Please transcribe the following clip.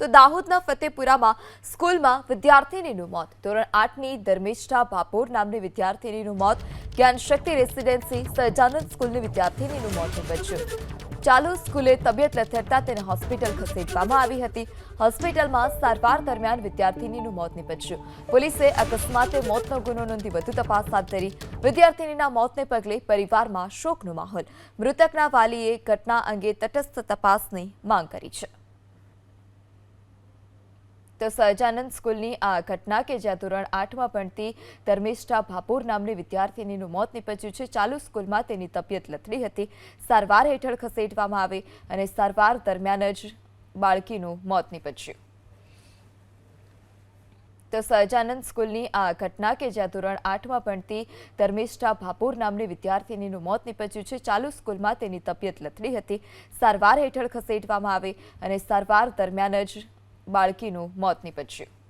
તો દાહોદના ફતેપુરામાં સ્કૂલમાં વિદ્યાર્થીનીનું મોત. ધોરણ આઠની ધર્મિષ્ઠા ભાપોર નામની વિદ્યાર્થીનીનું મોત. જ્ઞાનશક્તિ રેસિડેન્સી સહજાનંદ સ્કૂલની વિદ્યાર્થીનીનું મોત નીપજ્યું. ચાલુ સ્કૂલે તબિયત લથડતા તેને હોસ્પિટલ ખસેડવામાં આવી હતી. હોસ્પિટલમાં સારવાર દરમિયાન વિદ્યાર્થીનીનું મોત નીપજ્યું. પોલીસે અકસ્માતે મોતનો ગુનો નોંધી વધુ તપાસ હાથ ધરી. વિદ્યાર્થીનીના મોતને પગલે પરિવારમાં શોકનો માહોલ. મૃતકના વાલીએ ઘટના અંગે તટસ્થ તપાસની માંગ કરી છે. તો સહજાનંદ સ્કૂલની આ ઘટના કે જ્યાં ધોરણ આઠમાં ભણતી ધર્મિષ્ઠા ભાપુર નામની વિદ્યાર્થીનીનું મોત નીપજ્યું છે, ચાલુ સ્કૂલમાં તેની તબિયત લથડી હતી. સારવાર હેઠળ ખસેડવામાં આવી અને સારવાર દરમિયાન જ બાળકીનું મોત નીપજ્યું. તો સહજાનંદ સ્કૂલની આ ઘટના કે જ્યાં ધોરણ આઠમાં ભણતી ધર્મિષ્ઠા ભાપુર નામની વિદ્યાર્થીનીનું મોત નીપજ્યું છે, ચાલુ સ્કૂલમાં તેની તબિયત લથડી હતી. સારવાર હેઠળ ખસેડવામાં આવે અને સારવાર દરમિયાન જ બાળકીનું મોત નીપજ્યું.